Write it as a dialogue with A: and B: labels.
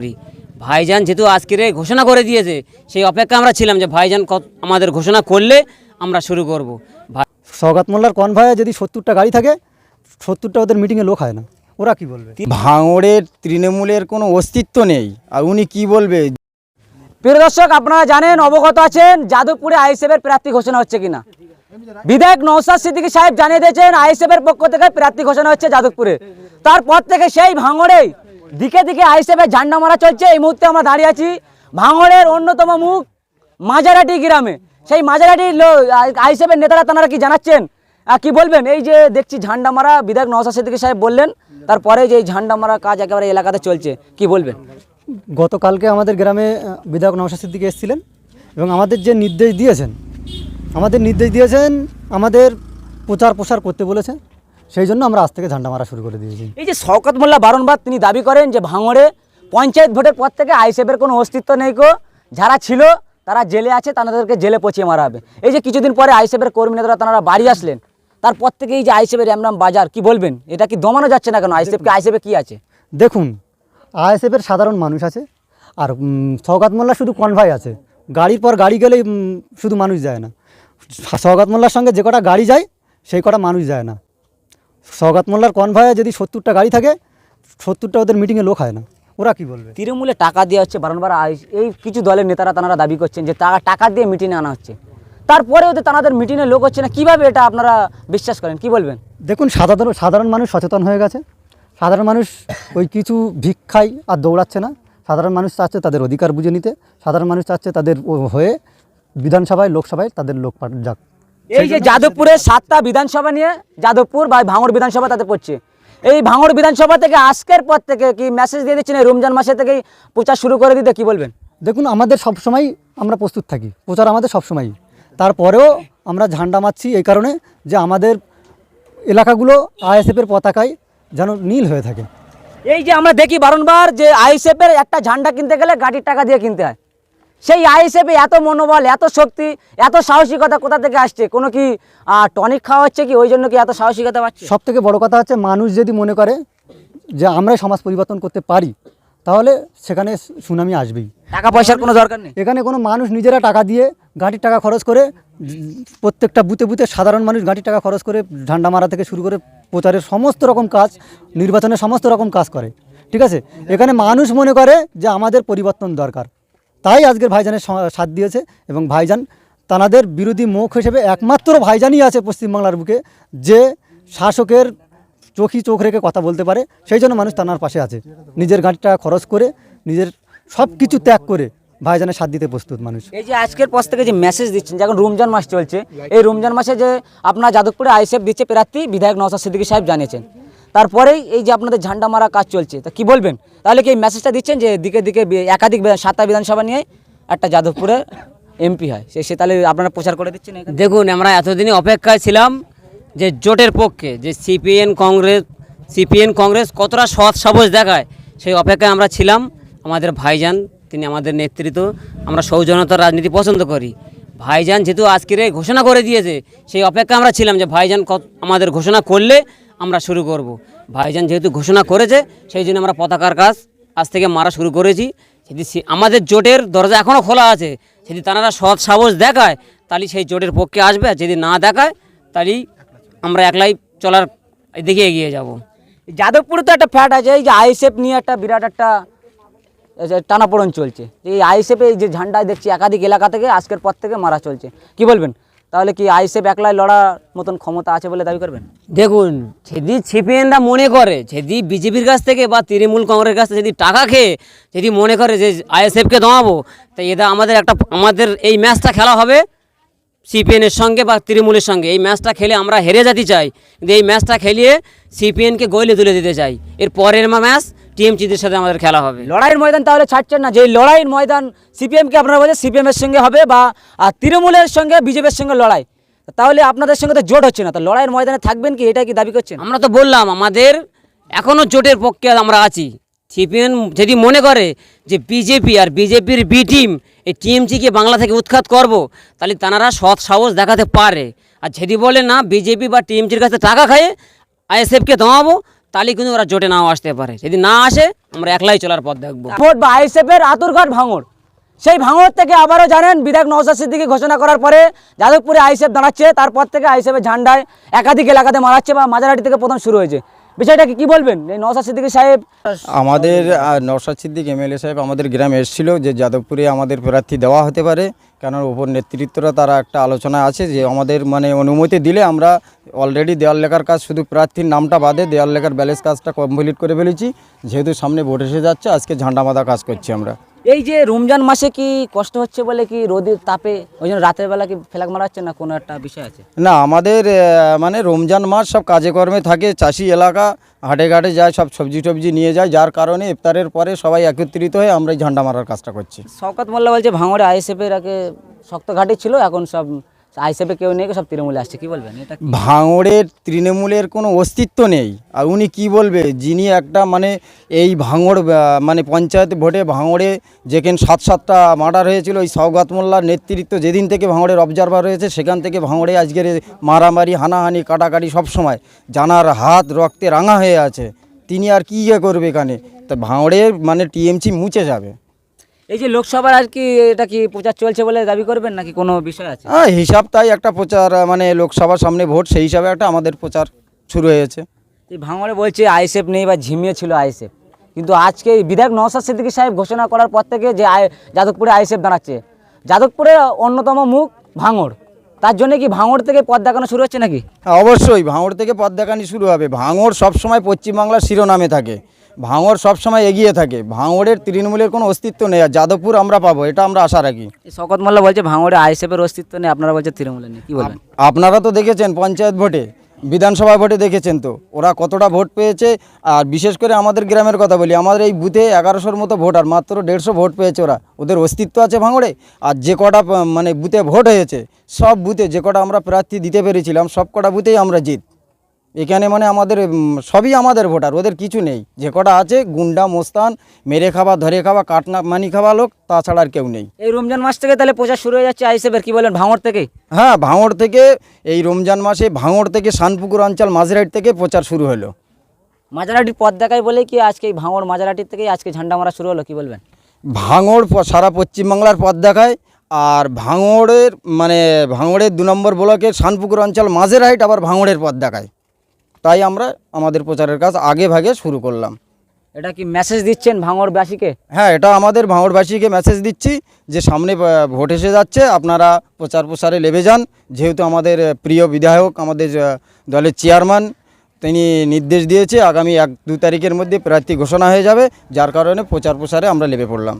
A: করি। ভাইজান যেহেতু আজকের এই ঘোষণা করে দিয়েছে সেই অপেক্ষা আমরা ছিলাম যে ভাইজান আমাদের ঘোষণা করলে আমরা শুরু করব। ভাই
B: সৌগাত মোল্লার কনভয়ে যদি সত্তরটা গাড়ি থাকে সত্তরটা ওদের মিটিংয়ে লোক হয় না। ওরা কি বলবে?
C: ভাঙড়ের তৃণমূলের কোনো অস্তিত্ব নেই আর উনি কি বলবে?
D: প্রিয় দর্শক আপনারা জানেন অবগত আছেন যাদবপুরে আইএসএফের প্রার্থী ঘোষণা হচ্ছে কিনা। বিধায়ক নৌসাদ সিদ্দিকী সাহেব জানিয়ে দিয়েছেন আইএসএফের পক্ষ থেকে প্রার্থী ঘোষণা হচ্ছে যাদবপুরে। তারপর থেকে সেই ভাঙড়ে দিকে দিকে আইএসএফের ঝান্ডা মারা চলছে। এই মুহূর্তে আমরা দাঁড়িয়ে আছি ভাঙড়ের অন্যতম মুখ মাজারাটি গ্রামে। সেই মাজারাটি আইএসএফের নেতারা তারা কি জানাচ্ছেন? কি বলবেন? এই যে দেখছি ঝান্ডা মারা, বিধায়ক নওসাদ সিদ্দিকী সাহেব বললেন, তারপরে যে এই ঝান্ডা মারা কাজ একেবারে এলাকাতে চলছে। কি বলবেন?
B: গতকালকে আমাদের গ্রামে বিধায়ক নওশাদ সিদ্দিকি এসেছিলেন এবং আমাদের যে নির্দেশ দিয়েছেন, আমাদের নির্দেশ দিয়েছেন আমাদের প্রচার প্রসার করতে বলেছে সেই জন্য আমরা আজ থেকে ঝান্ডা মারা শুরু করে দিয়েছি।
D: এই যে শওকত মোল্লা বারংবার তিনি দাবি করেন যে ভাঙড়ে পঞ্চায়েত ভোটের পর থেকে আইসেফের কোনো অস্তিত্ব নেই কো যারা ছিল তারা জেলে আছে তাদেরকে জেলে পচিয়ে মারা হবে। এই যে কিছুদিন পরে আইসেফের কর্মী নেতারা তারা বাড়ি আসলেন। তারপর থেকে এই যে আইসেফের এমরাম বাজার কি বলবেন? এটা কি দমানো যাচ্ছে না কেন? আইসেফকে আইসেফে কি আছে?
B: দেখুন আইএসএফের সাধারণ মানুষ আছে আর সৌগাত মোল্লা শুধু কনভয় আছে। গাড়ির পর গাড়ি গেলেই শুধু মানুষ যায় না। সৌগাত মোল্লার সঙ্গে যে কটা গাড়ি যায় সেই কটা মানুষ যায় না। সৌগাত মোল্লার কনভয়ে যদি সত্তরটা গাড়ি থাকে সত্তরটা ওদের মিটিংয়ে লোক হয় না। ওরা কি বলবে?
D: তৃণমূলে টাকা দেওয়া হচ্ছে বারংবার এই কিছু দলের নেতারা তারা দাবি করছেন যে টাকা টাকা দিয়ে মিটিংয়ে আনা হচ্ছে। তারপরে ওদের তাদের মিটিংয়ে লোক হচ্ছে না কীভাবে এটা আপনারা বিশ্বাস করেন? কি বলবেন?
B: দেখুন সাধারণ সাধারণ মানুষ সচেতন হয়ে গেছে। সাধারণ মানুষ ওই কিছু ভিক্ষাই আর দৌড়াচ্ছে না। সাধারণ মানুষ চাচ্ছে তাদের অধিকার বুঝে নিতে। সাধারণ মানুষ চাচ্ছে তাদের ও- হয়ে বিধানসভায় লোকসভায় তাদের লোক পাঠ যাক।
D: এই যে যাদবপুরে সাতটা বিধানসভা নিয়ে যাদবপুর বা ভাঙড় বিধানসভা তাতে পড়ছে। এই ভাঙড় বিধানসভা থেকে আজকের পর থেকে কি মেসেজ দিয়ে দিচ্ছেন? রমজান মাসে থেকেই প্রচার শুরু করে দিতে কি বলবেন?
B: দেখুন আমাদের সবসময় আমরা প্রস্তুত থাকি। প্রচার আমাদের সবসময়ই তারপরেও আমরা ঝান্ডা মারছি এই কারণে যে আমাদের এলাকাগুলো আইএসএফের পতাকায় যেন নীল হয়ে থাকে।
D: এই যে আমরা দেখি বারংবার যে আইএসএফের একটা ঝান্ডা কিনতে গেলে গাড়ির টাকা দিয়ে কিনতে হয়। সেই আইএসএফে এত মনোবল এত শক্তি এত সাহসিকতা কোথা থেকে আসছে? কোনো কি টনিক খাওয়া হচ্ছে কি? ওই জন্য কি এত সাহসিকতা পাচ্ছে
B: সব থেকে বড় কথা হচ্ছে মানুষ যদি মনে করে যে আমরাই সমাজ পরিবর্তন করতে পারি তাহলে সেখানে সুনামি আসবেই।
D: টাকা পয়সার কোনো দরকার নেই?
B: এখানে কোনো মানুষ নিজেরা টাকা দিয়ে গাড়ির টাকা খরচ করে প্রত্যেকটা বুতে বুতে সাধারণ মানুষ গাড়ির টাকা খরচ করে ঝান্ডা মারা থেকে শুরু করে প্রচারের সমস্ত রকম কাজ নির্বাচনের সমস্ত রকম কাজ করে। ঠিক আছে? এখানে মানুষ মনে করে যে আমাদের পরিবর্তন দরকার। তাই আজকের ভাইজানের সাথ দিয়েছে এবং ভাইজান তানাদের বিরোধী মুখ হিসেবে একমাত্র ভাইজানই আছে পশ্চিমবাংলার বুকে যে শাসকের চোখই চোখ রেখে কথা বলতে পারে, সেই জন্য মানুষ তানার পাশে আছে। নিজের গাড়িটা খরচ করে, নিজের সব কিছু ত্যাগ করে ভাইজানের সাথ দিতে প্রস্তুত মানুষ।
D: এই যে আজকের পর থেকে যে মেসেজ দিচ্ছেন যে এখন রমজান মাস চলছে, এই রমজান মাসে যে আপনার যাদবপুরে আইসেফ দিচ্ছে প্রার্থী, বিধায়ক নওসাদ সিদ্দিকী সাহেব জানিয়েছেন। তারপরেই এই যে আপনাদের ঝান্ডা মারা কাজ চলছে, তা কি বলবেন? তাহলে কি এই মেসেজটা দিচ্ছেন যে দিকে দিকে একাধিক সাতটা বিধানসভা নিয়ে একটা যাদবপুরে এমপি হয়? সে সে তাহলে আপনারা প্রচার করে দিচ্ছেন
A: দেখুন, আমরা এতদিনই অপেক্ষায় ছিলাম যে জোটের পক্ষে, যে সিপিএন কংগ্রেস সিপিএন কংগ্রেস কতটা সৎ সাবজ দেখায়, সেই অপেক্ষায় আমরা ছিলাম। আমাদের ভাইজান, তিনি আমাদের নেতৃত্ব, আমরা সৌজনতার রাজনীতি পছন্দ করি। ভাইজান যেহেতু আজকের ঘোষণা করে দিয়েছে, সেই অপেক্ষা আমরা ছিলাম যে ভাইজান আমাদের ঘোষণা করলে আমরা শুরু করব। ভাইজান যেহেতু ঘোষণা করেছে, সেই জন্য আমরা পতাকার কাজ আজ থেকে মারা শুরু করেছি। যদি আমাদের জোটের দরজা এখনও খোলা আছে, যদি তারা সৎ সাহস দেখায়, তাহলে সেই জোটের পক্ষে আসবে, আর যদি না দেখায়, তাহলেই আমরা একলাই চলার দিকে এগিয়ে যাব।
D: যাদবপুরে তো একটা ফ্যাট আছে, এই যে আইএসএফ নিয়ে একটা বিরাট একটা টানাপোড়ন চলছে। এই আইএসএফ এই যে ঝান্ডা দেখছি একাধিক এলাকা থেকে আজকের পর থেকে মারা চলছে। কি বলবেন? তাহলে কি আইএসএফ একলায় লড়ার মতন ক্ষমতা আছে বলে দাবি করবেন?
A: দেখুন, যদি সিপিএনরা মনে করে, যদি বিজেপির কাছ থেকে বা তৃণমূল কংগ্রেসের কাছ থেকে যদি টাকা খেয়ে যদি মনে করে যে আইএসএফকে দমাবো তাই এটা আমাদের একটা আমাদের এই ম্যাচটা খেলা হবে। সিপিএনের সঙ্গে বা তৃণমূলের সঙ্গে। এই ম্যাচটা খেলে আমরা হেরে যেতে চাই। কিন্তু এই ম্যাচটা খেলিয়ে সিপিএনকে গইলে তুলে দিতে চাই। এর পরের ম্যাচ টিএমসিদের সাথে আমাদের খেলা হবে।
D: লড়াইয়ের ময়দান তাহলে ছাড়ছেন না। যে লড়াইয়ের ময়দান সিপিএমকে আপনারা বলছেন সিপিএমের সঙ্গে হবে বা আর তৃণমূলের সঙ্গে বিজেপির সঙ্গে লড়াই। তাহলে আপনাদের সঙ্গে তো জোট হচ্ছে না। তো লড়াইয়ের ময়দানে থাকবেন কি? এটা কি দাবি করছেন?
A: আমরা তো বললাম আমাদের এখনও জোটের পক্ষে আমরা আছি। সিপিএন যদি মনে করে যে বিজেপি আর বিজেপির বি টিম, এই টিএমসিকে বাংলা থেকে উৎখাত করব, তাহলে তারা সৎ সাহস দেখাতে পারে। আর যদি বলে না, বিজেপি বা টিএমসির কাছে টাকা খায় আইএসএফকে দমাবো, তাহলে কিন্তু ওরা জোটে নাও আসতে পারে। যদি না আসে, আমরা একলাই চলার পথ দেখব।
D: ভোট বা আইএসএফের আতুরঘাট ভাঙড়। সেই ভাঙড় থেকে আবারও জানেন, বিধায়ক নওসাদ সিদ্দিকি ঘোষণা করার পরে যাদবপুরে আইএসএফ দাঁড়াচ্ছে, তারপর থেকে আইএসএফের ঝান্ডায় একাধিক এলাকাতে মারাচ্ছে বা মাঝারহাটি থেকে প্রথম শুরু হয়েছে। বিষয়টা কি বলবেন? এই নওসাদ সিদ্দিক সাহেব?
C: আমাদের আহ, নওশাদ সিদ্দিক এমএলএ সাহেব আমাদের গ্রামে এসেছিল যে যাদবপুরে আমাদের প্রার্থী দেওয়া হতে পারে। কেন ওপর নেতৃত্বরা তারা একটা আলোচনা আছে যে আমাদের মানে অনুমতি দিলে আমরা অলরেডি দেওয়াল লেখার কাজ শুধু প্রার্থীর নামটা বাদে দেওয়াল লেখার ব্যালেন্স কাজটা কমপ্লিট করে ফেলেছি। যেহেতু সামনে ভোট এসে যাচ্ছে আজকে ঝান্ডা মাদা কাজ করছি আমরা।
D: এই যে রমজান মাসে কি কষ্ট হচ্ছে বলে কি রোদের তাপে? ওই জন্য রাতের বেলা কি ফেলাক মারাচ্ছে না কোনো একটা বিষয় আছে?
C: না আমাদের মানে রমজান মাস সব কাজে কর্মে থাকে চাষি এলাকা হাটে ঘাটে যায় সব সবজি টবজি নিয়ে যায় যার কারণে ইফতারের পরে সবাই একত্রিত হয়ে আমরা এই ঝান্ডা মারার কাজটা করছি।
D: শওকত মোল্লা বলছে ভাঙড়ে আইএসএফের আগে শক্ত ঘাটে ছিল এখন সব আইএসএফে কেউ নেই, সব তৃণমূলে আসছে। কি বলবেন? এটা
C: ভাঙড়ের তৃণমূলের কোনো অস্তিত্ব নেই। আর উনি কি বলবে? যিনি একটা মানে এই ভাঙড় মানে পঞ্চায়েত ভোটে ভাঙড়ে যেখানে সাত সাতটা মার্ডার হয়েছিল, ওই সৌগাত মোল্লার নেতৃত্ব যেদিন থেকে ভাঙড়ের অবজারভার হয়েছে, সেখান থেকে ভাঙড়ে আজকের মারামারি, হানাহানি, কাটাকাটি সব সময় জানার হাত রক্তে রাঙা হয়ে আছে। তিনি আর কী ইয়ে করবে এখানে? তা ভাঙড়ের মানে টিএমসি মুছে যাবে।
D: এই যে লোকসভার আর কি এটা কি প্রচার চলছে বলে দাবি করবেন নাকি কোনো বিষয় আছে?
C: হ্যাঁ হিসাব তাই একটা প্রচার মানে লোকসভার সামনে ভোট সেই হিসাবে একটা আমাদের প্রচার শুরু হয়েছে।
D: এই ভাঙড়ে বলছে আইএসএফ নেই বা ঝিমিয়ে ছিল আইএসএফ। কিন্তু আজকে বিধায়ক নওসাদ সিদ্দিকী সাহেব ঘোষণা করার পর থেকে যে আই- যাদবপুরে আইএসএফ দাঁড়াচ্ছে যাদবপুরে অন্যতম মুখ ভাঙড়। তার জন্য কি ভাঙড় থেকে পথ দেখানো শুরু হচ্ছে নাকি?
C: হ্যাঁ, অবশ্যই ভাঙড় থেকে পথ দেখানি শুরু হবে। ভাঙড় সবসময় পশ্চিমবাংলার শিরোনামে থাকে। ভাঙড় সবসময় এগিয়ে থাকে। ভাঙড়ের তৃণমূলের কোনো অস্তিত্ব নেই আর যাদবপুর আমরা পাবো এটা আমরা আশা রাখি।
D: শকত মোল্লা বলছে ভাঙড়ে আইএসএফের অস্তিত্ব নেই আপনারা বলছে তৃণমূলে নেই কি বলবেন?
C: আপনারা তো দেখেছেন পঞ্চায়েত ভোটে বিধানসভা ভোটে দেখেছেন তো ওরা কতটা ভোট পেয়েছে আর বিশেষ করে আমাদের গ্রামের কথা বলি আমাদের এই বুথে এগারোশোর মতো ভোট আর মাত্র দেড়শো ভোট পেয়েছে ওরা। ওদের অস্তিত্ব আছে ভাঙড়ে আর যে কটা মানে বুথে ভোট হয়েছে সব বুথে যে কটা আমরা প্রার্থী দিতে পেরেছিলাম সব কটা বুথেই আমরা জিত। এখানে মানে আমাদের সবই আমাদের ভোটার ওদের কিছু নেই। যে কটা আছে গুন্ডা মোস্তান মেরে খাওয়া ধরে খাওয়া কাটনা মানি খাওয়া লোক তাছাড়া আর কেউ নেই।
D: এই রমজান মাস থেকে তাহলে প্রচার শুরু হয়ে যাচ্ছে আইএসএফের কি বলেন ভাঙড় থেকে?
C: হ্যাঁ ভাঙড় থেকে এই রমজান মাসে ভাঙড় থেকে শানপুকুর অঞ্চল মাঝরাইট থেকে প্রচার শুরু হলো।
D: মাঝারাটির পথ দেখায় বলে কি আজকে এই ভাঙড় মাঝারাটির থেকেই আজকে ঝান্ডা মারা শুরু হলো কি বলবেন?
C: ভাঙড় সারা পশ্চিমবাংলার পথ দেখায় আর ভাঙড়ের মানে ভাঙড়ের দু নম্বর ব্লকের শানপুকুর অঞ্চল মাঝের মাঝেরহাইট আবার ভাঙড়ের পথ দেখায়। তাই আমরা আমাদের প্রচারের কাজ আগে ভাগে শুরু করলাম।
D: এটা কি মেসেজ দিচ্ছেন ভাঙড়বাসীকে?
C: হ্যাঁ এটা আমাদের ভাঙড়বাসীকে মেসেজ দিচ্ছি যে সামনে ভোট এসে যাচ্ছে আপনারা প্রচার প্রসারে লেবে যান। যেহেতু আমাদের প্রিয় বিধায়ক আমাদের দলের চেয়ারম্যান তিনি নির্দেশ দিয়েছে আগামী এক দু তারিখের মধ্যে প্রার্থী ঘোষণা হয়ে যাবে যার কারণে প্রচার প্রসারে আমরা লেবে পড়লাম।